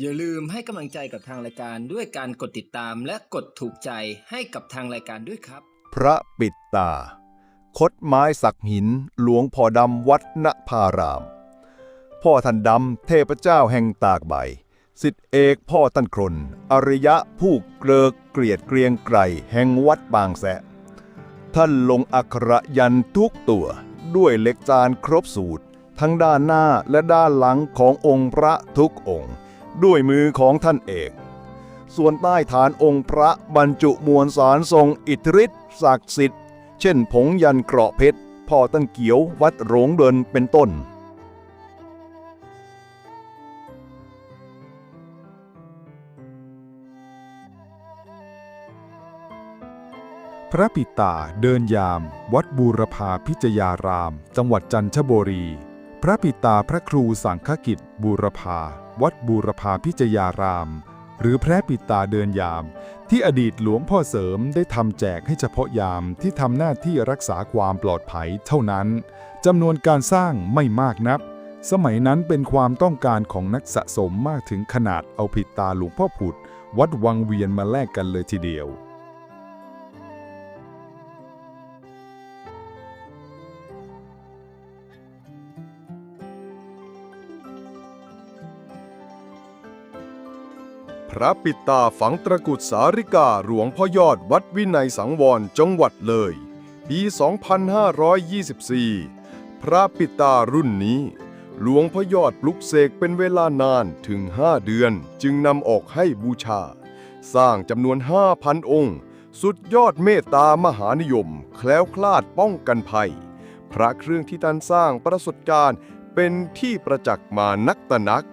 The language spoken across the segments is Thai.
อย่าลืมให้กำลังใจกับทางรายการด้วยการกดติดตามและกดถูกใจให้กับทางรายการด้วยครับ พระปิดตา คดไม้สักหิน หลวงพ่อดำวัดณพาราม พ่อท่านดำเทพเจ้าแห่งตากใบ สิทธิเอกพ่อท่านครนอริยะผู้เกลิกเกลียดเกรียงไกรแห่งวัดบางแสะ ท่านลงอักระยันทุกตัวด้วยเหล็กจานครบสูตร ทั้งด้านหน้าและด้านหลังขององค์พระทุกองค์ ด้วยมือของท่านเอก ส่วนใต้ฐานองค์พระบรรจุมวลสารทรงอิทธิฤทธิ์ศักดิ์สิทธิ์ เช่นผงยันเกราะเพชรพ่อตั้งเกียววัดโรงเดินเป็นต้นพระปิตาเดินยาม วัดบูรพาพิจยาราม จังหวัดจันทบุรี พระปิตาพระครูสังฆกิจบูรพา วัดบูรพาพิจยาราม หรือพระปิตาเดินยาม ที่อดีตหลวงพ่อเสริมได้ทำแจกให้เฉพาะยามที่ทำหน้าที่รักษาความปลอดภัยเท่านั้นจำนวนการสร้างไม่มากนัก สมัยนั้นเป็นความต้องการของนักสะสมมากถึงขนาดเอาปิตาหลวงพ่อผุด วัดวังเวียนมาแลกกันเลยทีเดียว พระปิตาฝังตระกุดสาริกาหลวงพ่อยอดวัดวินัยสังวรจังหวัดเลย ปี 2524 พระปิตารุ่นนี้ หลวงพ่อยอดปลุกเสกเป็นเวลานานถึง 5 เดือนจึงนำออกให้บูชา สร้างจำนวน 5,000 องค์ สุดยอดเมตตามหานิยม แคล้วคลาดป้องกันภัย พระเครื่องที่ท่านสร้างประสบการณ์เป็นที่ประจักษ์มานักตะนัก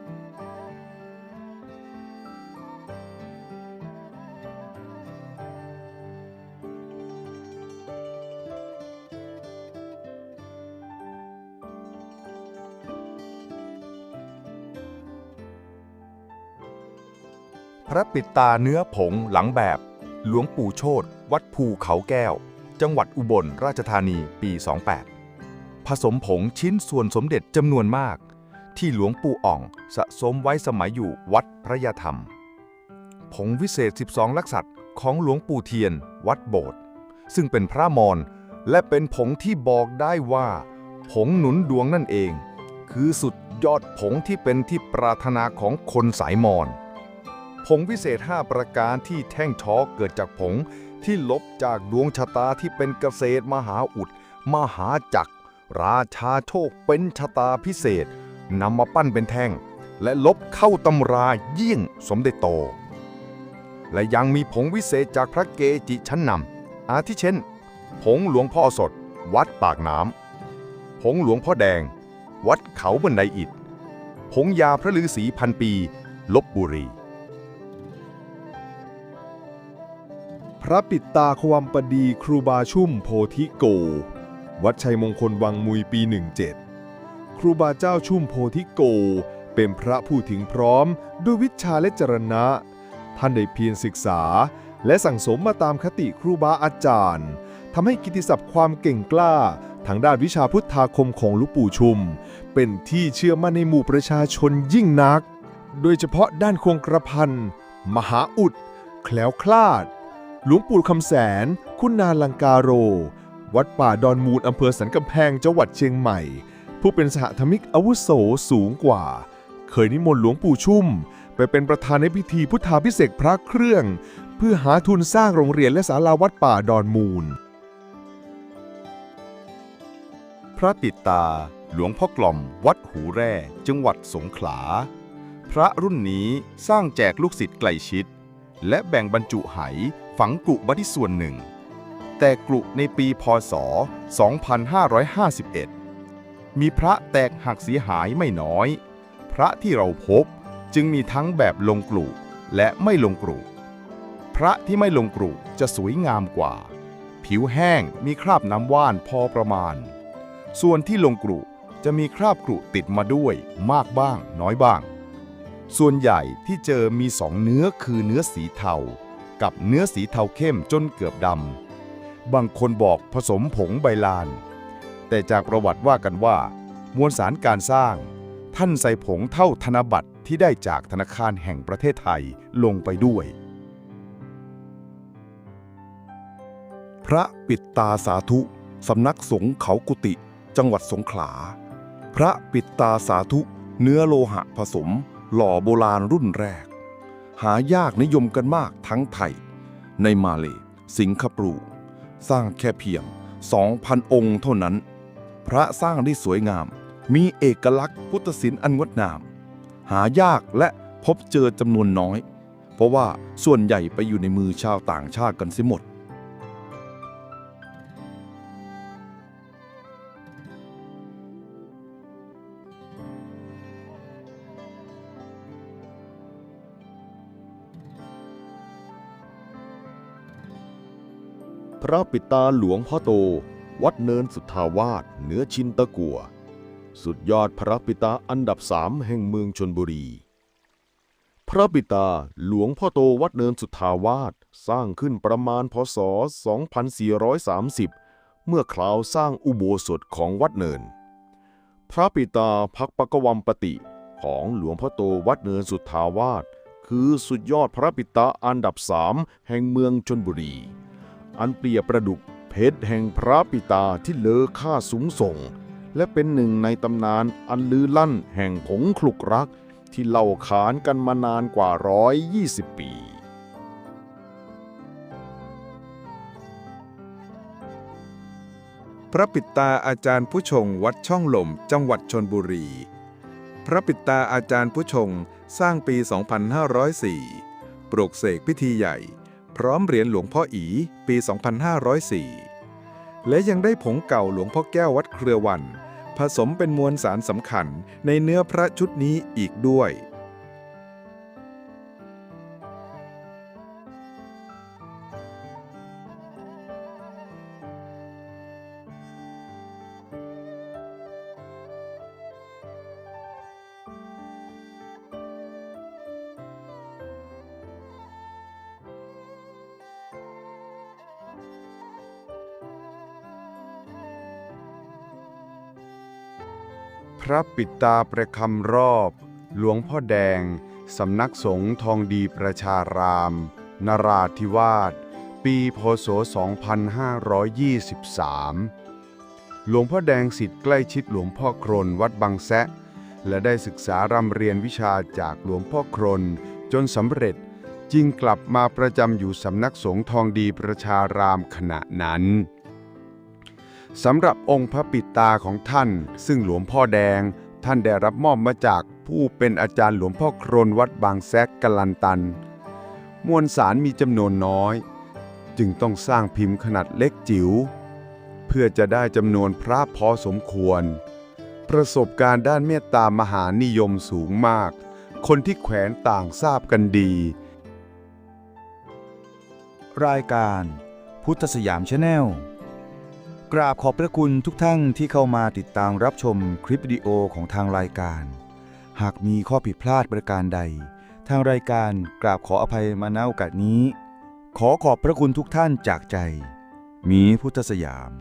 พระปิดตาเนื้อผงหลังแบบ หลวงปู่โชตวัดภูเขาแก้ว จังหวัดอุบลราชธานีปี 28 ผสมผงชิ้นส่วนสมเด็จจำนวนมาก ที่หลวงปู่อ่องสะสมไว้สมัยอยู่วัดพระยาธรรม ผงวิเศษ 12 ลักษัตริย์ของหลวงปู่เทียนวัดโบสถ์ซึ่งเป็นพระมอญและเป็นผงที่บอกได้ว่า ผงหนุนดวงนั่นเอง คือสุดยอดผงที่เป็นที่ปรารถนาของคนสายมอญ ผงวิเศษ 5 ประการที่แท่งช้อเกิดจากผงที่ลบจากดวงชะตาที่เป็นเกษตรมหาอุด มหาจักร ราชาโชคเป็นชะตาพิเศษนำมาปั้นเป็นแท่ง และลบเข้าตำราเยี่ยงสมเด็จโต และยังมีผงวิเศษจากพระเกจิชั้นนำอาทิเช่น ผงหลวงพ่อสด วัดปากน้ำผงหลวงพ่อแดง วัดเขาบันไดอิฐผงยาพระฤาษีพันปี ลบบุรี พระปิดตาความปดีครูบาชุ่มโพธิโก วัดชัยมงคลวังมุยปี 17 ครูบาเจ้าชุ่มโพธิโก เป็นพระผู้ถึงพร้อมด้วยวิชาและจรณะ ท่านได้เพียรศึกษา และสั่งสมมาตามคติครูบาอาจารย์ทำให้กิติศัพท์ความเก่งกล้า ทางด้านวิชาพุทธาคมของลุงปู่ชุม เป็นที่เชื่อมั่นในหมู่ประชาชนยิ่งนัก โดยเฉพาะด้านคงกระพันมหาอุด แคล้วคลาด หลวงปู่คำแสน คุณนาลังกาโร วัดป่าดอนมูลอำเภอสันกำแพงจังหวัดเชียงใหม่ ผู้เป็นสหธรรมิกอาวุโสสูงกว่า เคยนิมนต์หลวงปู่ชุ่ม ไปเป็นประธานในพิธีพุทธาพิเศษพระเครื่อง เพื่อหาทุนสร้างโรงเรียนและศาลาวัดป่าดอนมูล พระปิดตา หลวงพ่อกล่อม วัดหูแร่จังหวัดสงขลา พระรุ่นนี้สร้างแจกลูกศิษย์ใกล้ชิด และแบ่งบรรจุไหฝังกรุไว้ที่ส่วนหนึ่ง แต่กรุในปีพศ 2551 มีพระแตกหักเสียหายไม่น้อย พระที่เราพบจึงมีทั้งแบบลงกรุและไม่ลงกรุพระที่ไม่ลงกรุจะสวยงามกว่า ผิวแห้งมีคราบน้ำว่านพอประมาณ ส่วนที่ลงกรุจะมีคราบกรุติดมาด้วยมากบ้างน้อยบ้าง ส่วนใหญ่ที่เจอมีสองเนื้อคือเนื้อสีเทา กับเนื้อสีเทาเข้มจนเกือบดำ บางคนบอกผสมผงใบลาน แต่จากประวัติว่ากันว่า มวลสารการสร้าง ท่านใส่ผงเท่าธนบัตรที่ได้จากธนาคารแห่งประเทศไทยลงไปด้วย พระปิดตาสาธุ สำนักสงฆ์เขากุติ จังหวัดสงขลา พระปิดตาสาธุ เนื้อโลหะผสม หล่อโบราณรุ่นแรก หายากนิยมกันมากทั้งไทย ในมาเลสิงคโปร์สร้างแค่เพียง 2,000 องค์เท่านั้น พระสร้างได้สวยงาม มีเอกลักษณ์พุทธศิลป์อันงดงาม หายากและพบเจอจำนวนน้อย เพราะว่าส่วนใหญ่ไปอยู่ในมือชาวต่างชาติกันเสียหมด พระปิตาหลวงพ่อโต วัดเนินสุทธาวาสเหนือชินตะกัว สุดยอดพระปิตาอันดับสามแห่งเมืองชนบุรี พระปิตาหลวงพ่อโตวัดเนินสุทธาวาสสร้างขึ้นประมาณพศ 2430 เมื่อคราวสร้างอุโบสถของวัดเนิน พระปิตาพักปกวัมปติของหลวงพ่อโตวัดเนินสุทธาวาสคือสุดยอดพระปิตาอันดับสามแห่งเมืองชนบุรี อันเปรียบประดุกเพชรแห่งพระปิตาที่เลอค่าสูงส่ง และเป็นหนึ่งในตำนานอันลือลั่นแห่งผงคลุกรัก ที่เล่าขานกันมานานกว่าร้อยยี่สิบปีพระปิตาอาจารย์ผู้ชงวัดช่องลมจังหวัดชนบุรี พระปิตาอาจารย์ผู้ชงสร้างปี 2504 ปลูกเสกพิธีใหญ่ พร้อมเหรียญหลวงพ่ออีปี 2504 และยังได้ผงเก่าหลวงพ่อแก้ววัดเครือวัน ผสมเป็นมวลสารสำคัญในเนื้อพระชุดนี้อีกด้วย พระปิดตาประคำรอบ หลวงพ่อแดง สำนักสงฆ์ทองดีประชาราม นราธิวาส ปีพศ 2523 หลวงพ่อแดงสิทธิ์ใกล้ชิดหลวงพ่อโครนวัดบางแซะ และได้ศึกษารำเรียนวิชาจากหลวงพ่อโครนจนสำเร็จจึงกลับมาประจำอยู่สำนักสงฆ์ทองดีประชารามขณะนั้น สำหรับองค์พระปิตาของท่าน ซึ่งหลวงพ่อแดง ท่านได้รับมอบมาจากผู้เป็นอาจารย์หลวงพ่อโครนวัดบางแซกกลันตัน มวลสารมีจำนวนน้อย จึงต้องสร้างพิมพ์ขนาดเล็กจิ๋วเพื่อจะได้จำนวนพระพอสมควร ประสบการณ์ด้านเมตตามหานิยมสูงมาก คนที่แขวนต่างทราบกันดี รายการพุทธสยามชาแนล กราบขอบพระคุณทุกท่านที่เข้ามาติดตามรับชมคลิปวิดีโอของทางรายการ หากมีข้อผิดพลาดประการใด ทางรายการกราบขออภัยมาณโอกาสนี้ ขอขอบพระคุณทุกท่านจากใจ มีพุทธสยาม